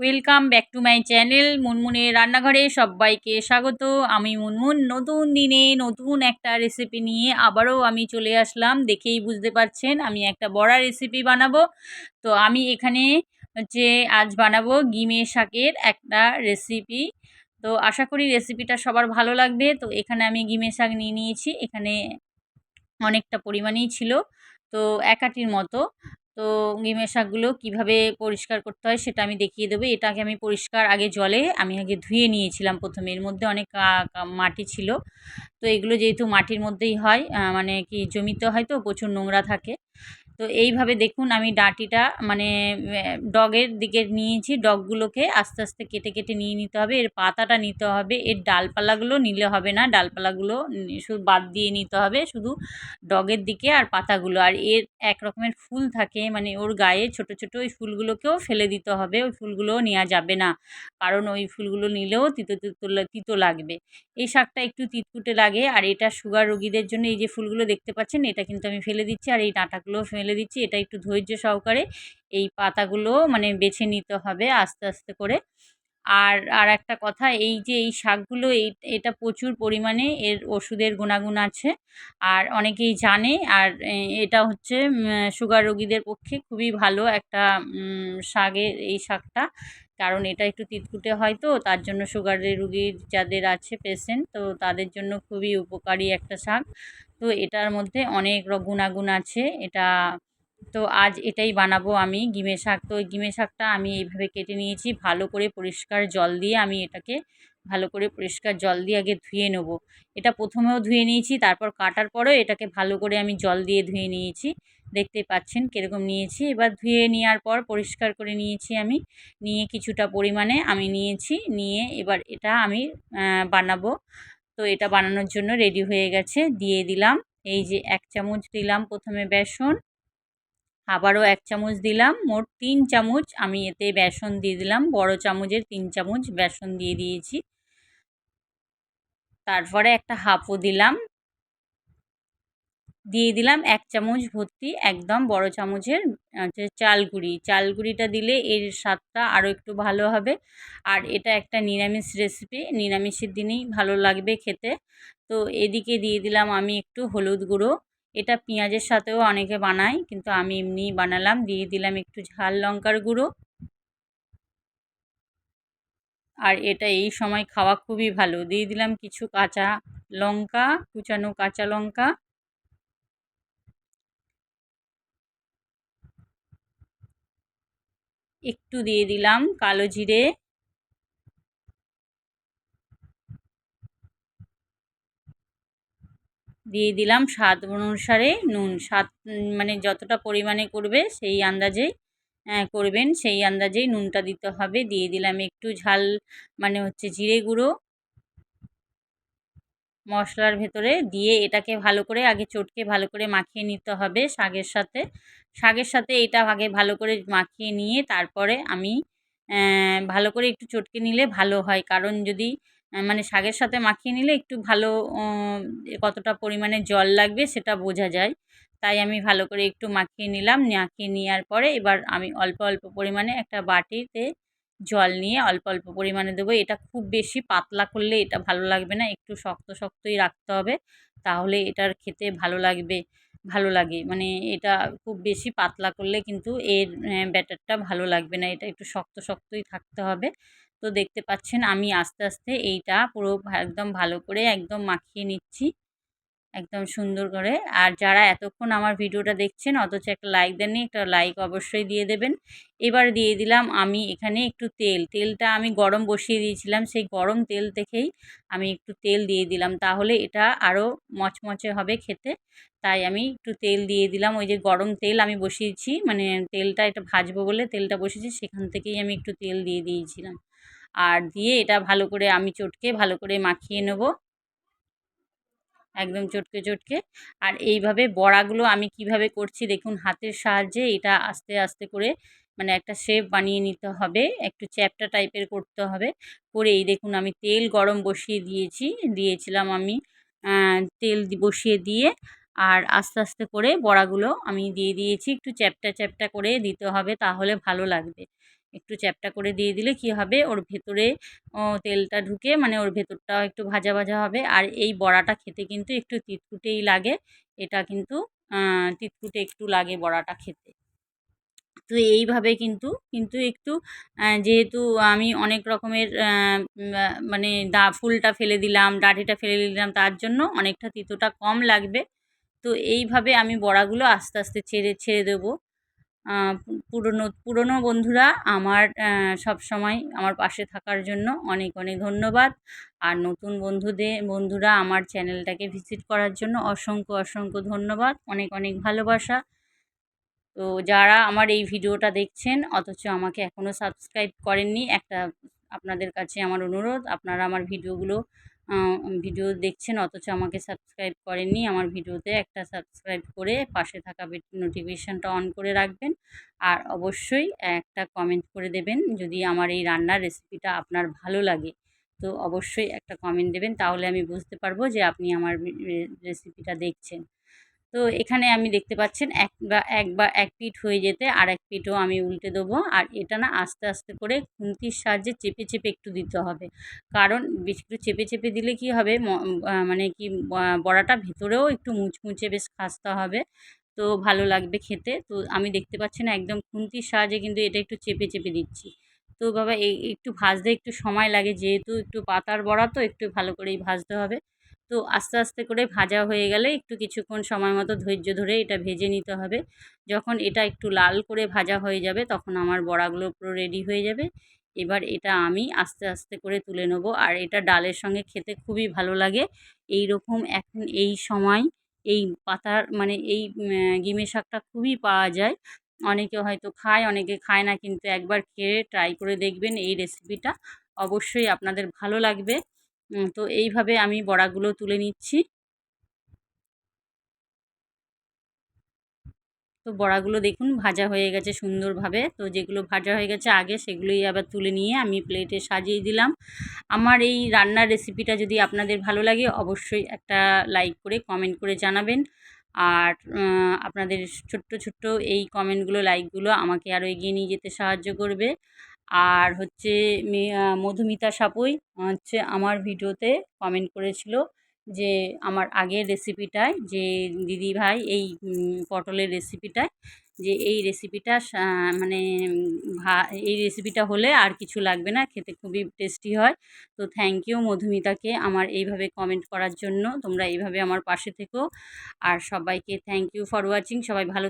Welcome back to my channel মুনমুনের রান্নাঘরে সবাইকে স্বাগত। আমি মুনমুন, নতুন দিনে নতুন একটা রেসিপি নিয়ে আবারও আমি চলে আসলাম। দেখেই বুঝতে পারছেন, আমি একটা বড়া রেসিপি বানাবো। তো আমি এখানে হচ্ছে আজ বানাবো গিমে শাকের একটা রেসিপি তো আশা করি রেসিপিটা সবার ভালো লাগবে। তো এখানে আমি গিমে শাক নিয়ে নিয়েছি। এখানে অনেকটা পরিমাণেই ছিল। তো একাটির মতো। তো গিমের শাকগুলো কীভাবে পরিষ্কার করতে হয় সেটা আমি দেখিয়ে দেবো। এটাকে আমি পরিষ্কার আগে জলে, আমি আগে ধুয়ে নিয়েছিলাম প্রথমে। এর মধ্যে অনেক মাটি ছিল। তো এগুলো যেহেতু মাটির মধ্যেই হয় মানে কি জমিতে হয় তো প্রচুর নোংরা থাকে। তো এইভাবে দেখুন আমি ডাঁটিটা মানে ডগের দিকে নিয়েছি, ডগগুলোকে আস্তে আস্তে কেটে কেটে নিয়ে নিতে হবে, এর পাতাটা নিতে হবে, এর ডালপালাগুলো নিলে হবে না, ডালপালাগুলো শুধু বাদ দিয়ে নিতে হবে শুধু ডগের দিকে আর পাতাগুলো, আর এর এক রকমের ফুল থাকে মানে ওর গায়ে ছোট ছোট ওই ফুলগুলোকেও ফেলে দিতে হবে, ওই ফুলগুলোও নেওয়া যাবে না, কারণ ওই ফুলগুলো নিলেও তিতো তিতো তিতো লাগবে। এই শাকটা একটু তিতকুটে লাগে, আর এটা সুগার রোগীদের জন্য এই যে ফুলগুলো দেখতে পাচ্ছেন, এটা কিন্তু আমি ফেলে দিচ্ছি, আর এই ডাঁটাগুলোও ফেলে দিচ্ছি। এটা একটু ধৈর্য সহকারে এই পাতাগুলো মানে বেছে নিতে হবে আস্তে আস্তে করে। আর আর একটা কথা, এই যে এই শাকগুলো, এই, এটা প্রচুর পরিমাণে এর ওষুধের গুণাগুণ আছে। আর অনেকেই জানে, আর এটা হচ্ছে সুগার রোগীদের পক্ষে খুবই ভালো একটা শাকের এই শাকটা। কারণ এটা একটু তিতকুটে হয় তো, তার জন্য সুগারের রুগীর যাদের আছে পেশেন্ট তো তাদের জন্য খুবই উপকারী একটা শাক। তো এটার মধ্যে অনেক গুণাগুণ আছে। এটা, তো আজ এটাই বানাবো আমি গিমে শাক। তো গিমে শাকটা আমি এইভাবে কেটে নিয়েছি, ভালো করে পরিষ্কার জল দিয়ে আমি এটাকে ভালো করে পরিষ্কার জল দিয়ে আগে ধুয়ে নেব। এটা প্রথমেও ধুয়ে নিয়েছি, তারপর কাটার পরেও এটাকে ভালো করে আমি জল দিয়ে ধুয়ে নিয়েছি। দেখতে পাচ্ছেন কীরকম নিয়েছি। এবার ধুয়ে নেওয়ার পর পরিষ্কার করে নিয়েছি আমি। নিয়ে কিছুটা পরিমাণে আমি নিয়েছি, নিয়ে এবার এটা আমি বানাবো। তো এটা বানানোর জন্য রেডি হয়ে গেছে। দিয়ে দিলাম এই যে এক চামচ দিলাম প্রথমে বেসন। আবারও এক চামচ দিলাম, মোট তিন চামচ আমি এতে বেসন দিয়ে দিলাম। বড় চামচের তিন চামচ বেসন দিয়ে দিয়েছি। তারপরে একটা হাফও দিলাম। দিয়ে দিলাম এক চামচ ভর্তি একদম বড় চামচের হচ্ছে চাল গুঁড়ি চাল গুঁড়িটা দিলে এর স্বাদটা আরও একটু ভালো হবে। আর এটা একটা নিরামিষ রেসিপি নিরামিষের দিনেই ভালো লাগবে খেতে। তো এদিকে দিয়ে দিলাম আমি একটু হলুদ গুঁড়ো। এটা পেঁয়াজের সাথেও অনেকে বানায়, কিন্তু আমি এমনিই বানালাম। দিয়ে দিলাম একটু ঝাল লঙ্কার গুঁড়ো। আর এটা এই সময় খাওয়া খুবই ভালো। দিয়ে দিলাম কিছু কাঁচা লঙ্কা, কুচানো কাঁচা লঙ্কা। একটু দিয়ে দিলাম কালো জিরে। দিয়ে দিলাম স্বাদ অনুসারে নুন। স্বাদ মানে যতটা পরিমাণে করবে সেই আন্দাজে করবেন। সেই আন্দাজেই নুনটা দিতে হবে। দিয়ে দিলাম একটু ঝাল মানে হচ্ছে জিরে গুঁড়ো। মশলার ভেতরে দিয়ে এটাকে ভালো করে আগে চটকে ভালো করে মাখিয়ে নিতে হবে শাকের সাথে। শাকের সাথে এটা আগে ভালো করে মাখিয়ে নিয়ে তারপরে আমি ভালো করে একটু চটকে নিলে ভালো হয়। কারণ যদি মানে শাকের সাথে মাখিয়ে নিলে একটু ভালো কতটা পরিমাণে জল লাগবে সেটা বোঝা যায়। তাই আমি ভালো করে একটু মাখিয়ে নিলাম। মাখিয়ে নেওয়ার পরে এবার আমি অল্প অল্প পরিমাণে একটা বাটিতে জল নিয়ে অল্প অল্প পরিমাণে দেবো। এটা খুব বেশি পাতলা করলে এটা ভালো লাগবে না। একটু শক্ত, শক্তই রাখতে হবে। তাহলে এটার খেতে ভালো লাগবে, ভালো লাগে। মানে এটা খুব বেশি পাতলা করলে কিন্তু এর ব্যাটারটা ভালো লাগবে না। এটা একটু শক্ত, শক্তই থাকতে হবে। তো দেখতে পাচ্ছেন আমি আস্তে আস্তে এইটা পুরো একদম ভালো করে একদম মাখিয়ে নিচ্ছি। একদম সুন্দর করে। আর যারা এতক্ষণ আমার ভিডিওটা দেখছেন, অথচ একটা লাইক দেননি, একটা লাইক অবশ্যই দিয়ে দেবেন। এবার দিয়ে দিলাম আমি এখানে একটু তেল। তেলটা আমি গরম বসিয়ে দিয়েছিলাম, সেই গরম তেল থেকেই আমি একটু তেল দিয়ে দিলাম। তাহলে এটা আরও মচমচে হবে খেতে। তাই আমি একটু তেল দিয়ে দিলাম। ওই যে গরম তেল আমি বসিয়েছি মানে তেলটা এটা ভাজবো বলে তেলটা বসিয়েছি, সেখান থেকেই আমি একটু তেল দিয়ে দিয়েছিলাম। আর দিয়ে এটা ভালো করে আমি চটকে ভালো করে মাখিয়ে নেব। একদম চটকে চটকে। আর এইভাবে বড়াগুলো আমি কীভাবে করছি দেখুন, হাতের সাহায্যে এটা আস্তে আস্তে করে মানে একটা শেপ বানিয়ে নিতে হবে, একটু চ্যাপটা টাইপের করতে হবে। করে এই দেখুন আমি তেল গরম বসিয়ে দিয়েছি, দিয়েছিলাম আমি তেল বসিয়ে দিয়ে আর আস্তে আস্তে করে বড়াগুলো আমি দিয়ে দিয়েছি। একটু চ্যাপটা চ্যাপটা করে দিতে হবে তাহলে ভালো লাগবে। একটু চ্যাপটা করে দিয়ে দিলে কি হবে? ওর ভেতরে তেলটা ঢুকে মানে ওর ভেতরটাও একটু ভাজা ভাজা হবে। আর এই বড়াটা খেতে কিন্তু একটু তিতকুটেই লাগে। এটা কিন্তু তিতকুটে একটু লাগে বড়াটা খেতে। তো এইভাবে কিন্তু কিন্তু একটু যেহেতু আমি অনেক রকমের মানে দা, ফুলটা ফেলে দিলাম, ডাঁটিটা ফেলে দিলাম, তার জন্য অনেকটা তিতোটা কম লাগবে। তো এইভাবে আমি বড়াগুলো আস্তে আস্তে ছেড়ে ছেড়ে দেবো। পুরনো পুরনো বন্ধুরা, আমার সব সময় আমার পাশে থাকার জন্য অনেক অনেক ধন্যবাদ। আর নতুন বন্ধুদের বন্ধুরা আমার চ্যানেলটাকে ভিজিট করার জন্য অসংখ্য অসংখ্য ধন্যবাদ, অনেক অনেক ভালোবাসা। তো যারা আমার এই ভিডিওটা দেখছেন, অথচ আমাকে এখনও সাবস্ক্রাইব করেননি, একটা আপনাদের কাছে আমার অনুরোধ, আপনারা আমার ভিডিওগুলো ভিডিও দেখছেন, অথচ আমাকে সাবস্ক্রাইব করেননি, আমার ভিডিওতে একটা সাবস্ক্রাইব করে পাশে থাকা নোটিফিকেশানটা অন করে রাখবেন। আর অবশ্যই একটা কমেন্ট করে দেবেন, যদি আমার এই রান্নার রেসিপিটা আপনার ভালো লাগে। তো অবশ্যই একটা কমেন্ট দেবেন, তাহলে আমি বুঝতে পারব যে আপনি আমার রেসিপিটা দেখছেন। তো এখানে আমি দেখতে পাচ্ছেন এক বা এক বা এক পিঠ হয়ে যেতে আর এক পিঠও আমি উল্টে দেবো। আর এটা না আস্তে আস্তে করে খুন্তির সাহায্যে চেপে চেপে একটু দিতে হবে। কারণ বেশি একটু চেপে চেপে দিলে কি হবে? মানে কি বড়াটা ভেতরেও একটু মুচমুচে বেশ খাস্তা হবে। তো ভালো লাগবে খেতে। তো আমি দেখতে পাচ্ছি না একদম খুন্তির সাহায্যে কিন্তু এটা একটু চেপে চেপে দিচ্ছি। তো বাবা, এই একটু ভাজতে একটু সময় লাগে যেহেতু একটু পাতার বড়া তো একটু ভালো করেই ভাজতে হবে। তো আস্তে আস্তে করে ভাজা হয়ে গেলে একটু কিছুক্ষণ সময় মতো ধৈর্য ধরে এটা ভেজে নিতে হবে। যখন এটা একটু লাল করে ভাজা হয়ে যাবে তখন আমার বড়াগুলো পুরো রেডি হয়ে যাবে। এবার এটা আমি আস্তে আস্তে করে তুলে নেব। আর এটা ডালের সঙ্গে খেতে খুবই ভালো লাগে। এই রকম এখন এই সময় এই পাতার মানে এই গিমে শাকটা খুবই পাওয়া যায়। অনেকে হয়তো খায়, অনেকে খায় না, কিন্তু একবার খেয়ে ট্রাই করে দেখবেন এই রেসিপিটা অবশ্যই আপনাদের ভালো লাগবে। তো এইভাবে আমি বড়াগুলো তুলে নিচ্ছি। তো বড়াগুলো দেখুন ভাজা হয়ে গেছে সুন্দরভাবে। তো যেগুলো ভাজা হয়ে গেছে আগে সেগুলোই আবার তুলে নিয়ে আমি প্লেটে সাজিয়ে দিলাম। আমার এই রান্নার রেসিপিটা যদি আপনাদের ভালো লাগে অবশ্যই একটা লাইক করে, কমেন্ট করে জানাবেন। আর আপনাদের ছোট্ট ছোট্ট এই কমেন্টগুলো, লাইকগুলো আমাকে আরও এগিয়ে নিয়ে যেতে সাহায্য করবে। আর হচ্ছে মধুমিতা সাপুই হচ্ছে আমার ভিডিওতে কমেন্ট করেছিল যে আমার আগের রেসিপিটায় যে দিদিভাই এই পটলের রেসিপিটায় যে এই রেসিপিটা মানে ভা, এই রেসিপিটা হলে আর কিছু লাগবে না, খেতে খুবই টেস্টি হয়। তো থ্যাংক ইউ মধুমিতাকে আমার এইভাবে কমেন্ট করার জন্য। তোমরা এইভাবে আমার পাশে থেকো। আর সবাইকে থ্যাংক ইউ ফর ওয়াচিং সবাই ভালো